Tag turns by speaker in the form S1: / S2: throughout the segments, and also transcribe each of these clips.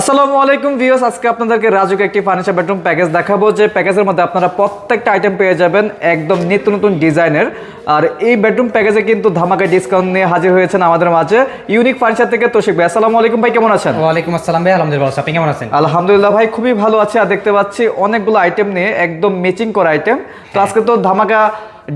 S1: আসসালামু আলাইকুম ভিউয়ার্স আজকে আপনাদেরকে রাজুক একটি ফার্নিচার বেডরুম প্যাকেজ দেখাবো যে প্যাকেজের মধ্যে আপনারা প্রত্যেকটা আইটেম পেয়ে যাবেন একদম নিত্য নতুন ডিজাইনের। আর এই বেডরুম প্যাকেজে কিন্তু ধামাকা ডিসকাউন্ট নিয়ে হাজির হয়েছেন আমাদের মাঝে ইউনিক ফার্নিচার থেকে তোশিক ভাই। আসসালামু আলাইকুম ভাই কেমন আছেন?
S2: ওয়ালাইকুম আসসালাম ভাই আলহামদুলিল্লাহ আপনি কেমন আছেন?
S1: আলহামদুলিল্লাহ ভাই খুবই ভালো আছে। আর দেখতে পাচ্ছি অনেকগুলো আইটেম নিয়ে একদম ম্যাচিং করা আইটেম তো আজকে তো ধামাকা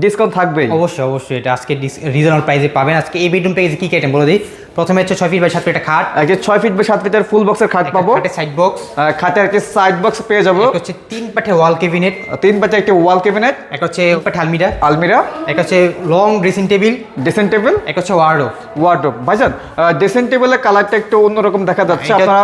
S1: ডিসকাউন্ট থাকবেই।
S2: অবশ্যই অবশ্যই। এটা আজকে রিজনাল প্রাইসে পাবেন। আজকে এই বেডরুম প্যাকেজে কি কি আইটেম বলে দিই? প্রথমে হচ্ছে ছয় ফিট বাই সাত ফিট একটা খাট।
S1: একটা ছয় ফিট বাই সাত ফিটের ফুল বক্সের খাট পাবো।
S2: খাটের সাইড বক্স
S1: খাটের একটা সাইড বক্স পেয়ে যাব।
S2: এটা হচ্ছে তিন পাঠে ওয়াল কেবিনেট
S1: তিন পাঠে একটা ওয়াল ক্যাবিনেট
S2: একটা হচ্ছে পাঠে আলমিরা।
S1: আলমিরা।
S2: একটা হচ্ছে long dressing table
S1: dressing table
S2: একটা হচ্ছে ওয়ার্ডরোব
S1: ওয়ার্ডরোব ভাইজান ড্রেসিং টেবিলের কালারটা একটু অন্যরকম দেখা যাচ্ছে। আপনারা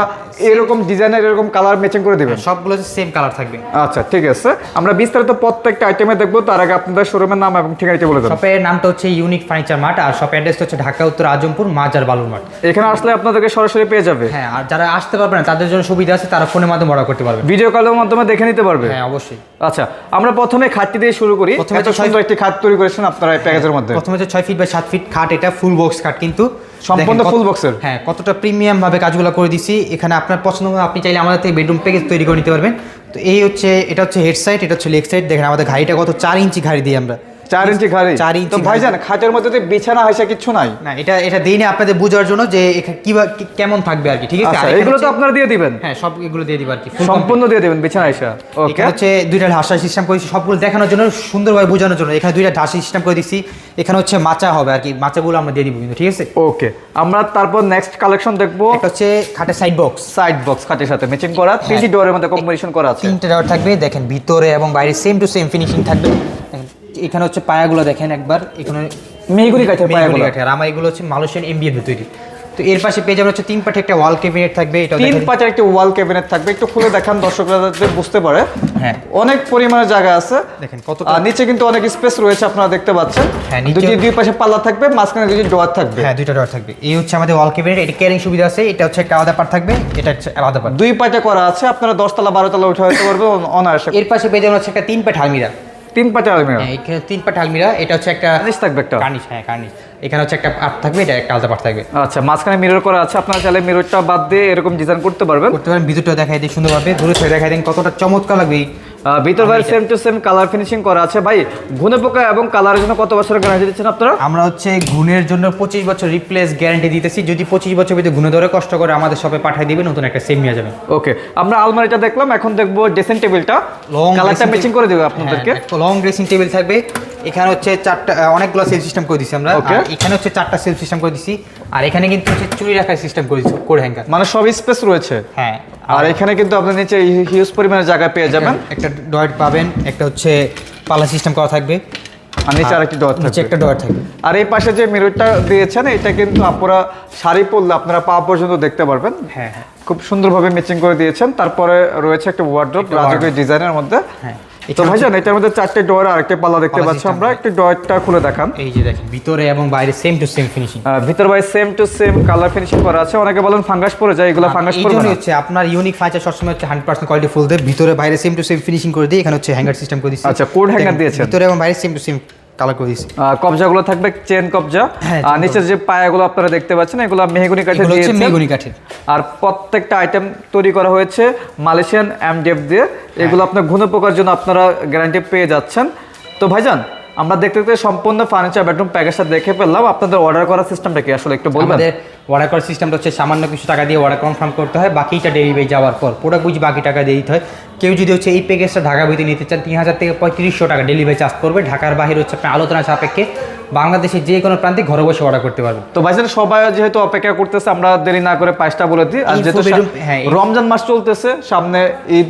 S1: এরকম ডিজাইনের এরকম কালার ম্যাচিং করে দিবেন?
S2: সবগুলো হচ্ছে সেম কালার থাকবে।
S1: আচ্ছা ঠিক আছে। আমরা বিস্তারিত প্রত্যেকটা আইটেমে দেখব তার আগে আপনাদের শোরুমের নাম এবং ঠিকানাটি বলে দেন।
S2: শপের নামটা হচ্ছে ইউনিক ফার্নিচার মার্ট আর শপের অ্যাড্রেস হচ্ছে ঢাকা উত্তর আজমপুর মাজার বালুর মাঠ।
S1: এখানে আসলে আপনাদেরকে সরাসরি পেয়ে যাবে।
S2: হ্যাঁ আর যারা আসতে পারবে না তাদের জন্য সুবিধা আছে তারা ফোনের মাধ্যমে অর্ডার করতে পারবে।
S1: ভিডিও কলের মাধ্যমে দেখে নিতে পারবে।
S2: হ্যাঁ অবশ্যই।
S1: আচ্ছা আমরা প্রথমে খাটটি দিয়ে শুরু করি।
S2: প্রথমে
S1: এত
S2: তো
S1: সুন্দর একটি খাট তৈরি করেছেন আপনারা এই প্যাকেজের মধ্যে।
S2: প্রথমে হচ্ছে ছয় ফিট বাই সাত ফিট খাট এটা ফুল বক্স খাট কিন্তু
S1: সম্পূর্ণ ফুল এর?
S2: হ্যাঁ কতটা প্রিমিয়াম ভাবে কাজগুলো করে দিছি এখানে আপনার পছন্দ আপনি চাইলে আমাদের থেকে বেডরুম প্যাকেজ তৈরি করে নিতে পারবেন। তো এই হচ্ছে, এটা হচ্ছে হেড সাইড এটা হচ্ছে লেগ সাইড দেখেন আমাদের ঘাড়িটা কত চার ইঞ্চি ঘাড়ি দিই আমরা।
S1: চার ইঞ্চি ঘাড়ি।
S2: চার ইঞ্চি
S1: তো ভাইজান খাটের মধ্যে তো বিছানা হাইসা কিচ্ছু নাই?
S2: না এটা এটা দিই না আপনাদের বোঝার জন্য যে কি- কেমন থাকবে আর কি ঠিক আছে?
S1: আচ্ছা এগুলো তো আপনারা দিয়ে দিবেন?
S2: হ্যাঁ সব এগুলো দিয়ে দিব আর কি
S1: সম্পূর্ণ দিয়ে দিবেন বিছানা হাইসা ওকে
S2: হচ্ছে দুইটা ঢাসা সিস্টেম করেছি সবগুলো দেখানোর জন্য সুন্দরভাবে বোঝানোর জন্য। এখানে দুইটা ঢাসা সিস্টেম করে দিচ্ছি এখানে হচ্ছে মাচা হবে আর কি মাচাগুলো আমরা দিয়ে দিব কিন্তু ঠিক আছে?
S1: ওকে আমরা তারপর নেক্সট কালেকশন দেখব।
S2: একটা হচ্ছে খাটের সাইড বক্স
S1: সাইড বক্স খাটের সাথে ম্যাচিং করা।
S2: হ্যাঁ।
S1: ডোরের মধ্যে কম্বিনেশন করা আছে।
S2: তিনটে ডাওয়ার থাকবে দেখেন ভিতরে এবং বাইরে সেম টু সেম ফিনিশিং থাকবে। এখানে হচ্ছে পায়াগুলো দেখেন একবার এখানে
S1: মেহগুনি কাঠের পায়াগুলো।
S2: কাঠের, আমার এগুলো হচ্ছে মালয়েশিয়ান এমবিএফ তৈরি। তো এর পাশে পেয়ে যাবেন হচ্ছে তিন পাটে একটা ওয়াল ক্যাবিনেট থাকবে এটা
S1: তিন পাঁচের একটি ওয়াল ক্যাবিনেট থাকবে একটু খুলে দেখান দর্শকরা যাতে বুঝতে পারে।
S2: হ্যাঁ।
S1: অনেক পরিমাণে জায়গা আছে।
S2: দেখেন কত
S1: আর নিচে কিন্তু অনেক স্পেস রয়েছে আপনারা দেখতে পাচ্ছেন।
S2: হ্যাঁ, নিচে-
S1: দুটি দুই পাশে পাল্লা থাকবে মাঝখানে দুটি ডোয়ার থাকবে।
S2: হ্যাঁ দুইটা ডোর থাকবে। এই হচ্ছে আমাদের ওয়াল ক্যাবিনেট এটা ক্যারিং সুবিধা আছে এটা হচ্ছে একটা আলাদা পার্ট থাকবে এটা হচ্ছে আলাদা পার্ট
S1: দুই পাটে করা আছে আপনারা দশতলা বারোতলা উঠে হতে পারবে অনায়াসে।
S2: এর পাশে পেয়ে যাবেন হচ্ছে একটা তিন পাট আলমিরা।
S1: তিন পাটা আলমিরা
S2: হ্যাঁ এখানে তিন পাটা আলমিরা এটা হচ্ছে একটা
S1: কার্নিশ থাকবে একটা।
S2: কার্নিশ হ্যাঁ কার্নিশ। এখানে হচ্ছে একটা পাট থাকবে এটা একটা আলাদা পাট থাকবে।
S1: আচ্ছা মাঝখানে মিরর করা আছে আপনারা চাইলে মিররটা বাদ দিয়ে এরকম ডিজাইন করতে পারবেন।
S2: করতে পারেন ভিতরটা দেখাই দিই সুন্দরভাবে দূরে থেকে দেখাই দিন কতটা চমৎকার লাগবে
S1: ভিতর বাইরে same to same colour finishing করা আছে। ভাই ঘুনে পোকা এবং কালারের জন্য কত বছরের গ্যারান্টি দিচ্ছেন আপনারা?
S2: আমরা হচ্ছে গুণের জন্য পঁচিশ বছর রিপ্লেস গ্যারান্টি দিতেছি। যদি পঁচিশ বছর ভিতরে গুণে ধরে কষ্ট করে আমাদের শপে পাঠিয়ে দিবে নতুন একটা সেম নিয়ে যাবেন
S1: ওকে আমরা আলমারিটা দেখলাম এখন দেখব ড্রেসিং টেবিলটা
S2: Long
S1: কালারটা ম্যাচিং করে দেবে আপনাদেরকে।
S2: লং ড্রেসিং টেবিল থাকবে। এখানে হচ্ছে চারটা অনেকগুলো সেল সিস্টেম করে দিছি আমরা। এখানে হচ্ছে চারটা সেল সিস্টেম করে দিছি। আর এখানে কিন্তু হচ্ছে চুরি রাখার সিস্টেম করে করে হ্যাঙ্গার
S1: মানে সব স্পেস রয়েছে?
S2: হ্যাঁ।
S1: আর এখানে কিন্তু আপনি নিচে হিউজ পরিমাণে জায়গা পেয়ে যাবেন।
S2: একটা ডয়েট পাবেন একটা হচ্ছে পালা সিস্টেম করা থাকবে।
S1: আর নিচে আরেকটি
S2: নিচে
S1: থাকবে।
S2: একটা ডয়েট থাকবে।
S1: আর এই পাশে যে মিররটা দিয়েছেন এটা কিন্তু আপনারা শাড়ি পরলে আপনারা পা পর্যন্ত দেখতে পারবেন।
S2: হ্যাঁ হ্যাঁ।
S1: খুব সুন্দরভাবে ম্যাচিং করে দিয়েছেন। তারপরে রয়েছে একটা ওয়ার্ড্রোপ রাজকীয় ডিজাইনের মধ্যে।
S2: হ্যাঁ।
S1: তো ভাইজান এটার মধ্যে চারটে ডোর আর একটা পাল্লা দেখতে পাচ্ছি আমরা। একটু ডোরটা খুলে দেখান।
S2: এই যে দেখেন ভিতরে এবং বাইরে সেম টু সেম ফিনিশিং
S1: ভিতর by same to same colour finishing করা আছে। অনেকে বলেন ফাঙ্গাস পড়ে যায় এগুলো ফাঙ্গাস পড়বে না।
S2: হচ্ছে আপনার ইউনিক ফার্নিচার সবসময় হচ্ছে হান্ড্রেড পার্সেন্ট কোয়ালিটি ফুল দেয়। ভিতরে বাইরে সেম টু সেম ফিনিশিং করে দিয়ে এখানে হচ্ছে হ্যাঙ্গার সিস্টেম করে
S1: আচ্ছা, code hanger দিয়েছেন।
S2: ভিতরে এবং বাইরে সেম টু সেম কালার করে
S1: দিয়েছি। কবজাগুলো থাকবে চেন কবজা।
S2: হ্যাঁ,
S1: আর নিচের যে পায়াগুলো আপনারা দেখতে পাচ্ছেন এগুলো মেহগুনি কাঠে
S2: এগুলো মেহগুনি কাঠের।
S1: আর প্রত্যেকটা আইটেম তৈরি করা হয়েছে মালয়েশিয়ান এমডিএফ দিয়ে। এগুলো আপনার ঘুণ পোকার জন্য আপনারা গ্যারান্টি পেয়ে যাচ্ছেন। তো ভাইজান আমরা দেখতে দেখতে সম্পূর্ণ ফার্নিচার বেডরুম প্যাকেজটা দেখে ফেললাম। আপনাদের অর্ডার করার সিস্টেমটা কি? আসলে একটু বলবেন।
S2: আমাদের অর্ডার করার সিস্টেমটা হচ্ছে সামান্য কিছু টাকা দিয়ে অর্ডার কনফার্ম করতে হয় বাকিটা ডেলিভারি যাওয়ার পর। পুরো বুঝি বাকি টাকা দিয়ে দিতে হয়। কেউ যদি হচ্ছে এই প্যাকেজটা ঢাকা ভিতরে নিতে চান তিন হাজার থেকে পঁয়ত্রিশশো টাকা ডেলিভারি চার্জ করবে। ঢাকার বাইরে হচ্ছে আপনার আলোচনা সাপেক্ষে বাংলাদেশের যে কোনো প্রান্তে ঘরে বসে অর্ডার করতে পারবেন
S1: তো ভাইজান সবাই যেহেতু অপেক্ষা করতেছে আমরা দেরি না করে পাঁচটা বলে দিই। আর যেহেতু
S2: হ্যাঁ,
S1: রমজান মাস চলতেছে সামনে ঈদ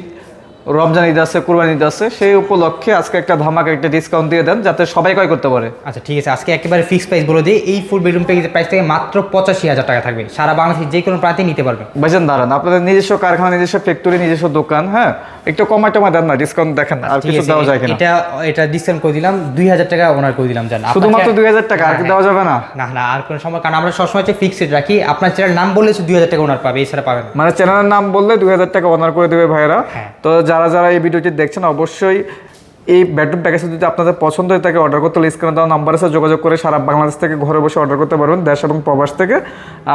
S1: রমজান ঈদ আছে কুরবানি ঈদ আছে সেই উপলক্ষে আজকে একটা ধামাকা একটা ডিসকাউন্ট দিয়ে দেন যাতে সবাই ক্রয় করতে পারে।
S2: আচ্ছা ঠিক আছে। আজকে একেবারে ফিক্স প্রাইস বলে দিই। এই ফুল বেডরুম প্যাকেজের প্রাইস থেকে মাত্র পঁচাশি হাজার টাকা থাকবে। সারা বাংলাদেশের যে কোনো প্রান্তে নিতে পারবেন।
S1: ভাইজান দাঁড়ান। আপনাদের নিজস্ব কারখানা নিজস্ব ফ্যাক্টরি নিজস্ব দোকান হ্যাঁ? একটু কমায় টমা দেন না ডিসকাউন্ট দেখেন আর কিছু দেওয়া যায় কিনা।
S2: এটা এটা ডিসকাউন্ট করে দিলাম। দুই হাজার টাকা ওনার করে দিলাম জান।
S1: শুধুমাত্র দুই হাজার টাকা আর কি
S2: হ্যাঁ,
S1: দেওয়া যাবে না?
S2: না না আর কোনো সময় কারণ আমরা সবসময় হচ্ছে ফিক্সড রাখি। আপনার চ্যানেল নাম বললে দুই হাজার টাকা ওনার পাবে এছাড়া পাবেন না।
S1: মানে চ্যানেলের নাম বললে দুই হাজার টাকা ওনার করে দেবে ভাইরা
S2: হ্যাঁ।
S1: তো যারা যারা এই ভিডিওটি দেখছেন, অবশ্যই এই বেডরুম প্যাকেজ যদি আপনাদের পছন্দ হয়ে থাকে অর্ডার করতে স্ক্রিনে দেওয়া নাম্বার আছে যোগাযোগ করে সারা বাংলাদেশ থেকে ঘরে বসে অর্ডার করতে পারবেন, দেশ এবং প্রবাস থেকে।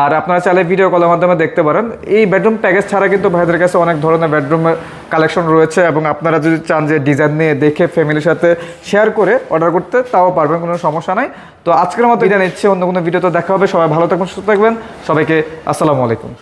S1: আর আপনারা চাইলে ভিডিও কলের মাধ্যমে দেখতে পারেন। এই বেডরুম প্যাকেজ ছাড়া কিন্তু ভাইদের কাছে অনেক ধরনের বেডরুমের কালেকশন রয়েছে এবং আপনারা যদি চান যে ডিজাইন নিয়ে দেখে ফ্যামিলির সাথে শেয়ার করে অর্ডার করতে, তাও পারবেন, কোনো সমস্যা নাই। তো আজকের মতো এটা নিচ্ছে, অন্য কোনো ভিডিও তো দেখা হবে। সবাই ভালো থাকবেন, সুস্থ থাকবেন। সবাইকে আসসালামু আলাইকুম।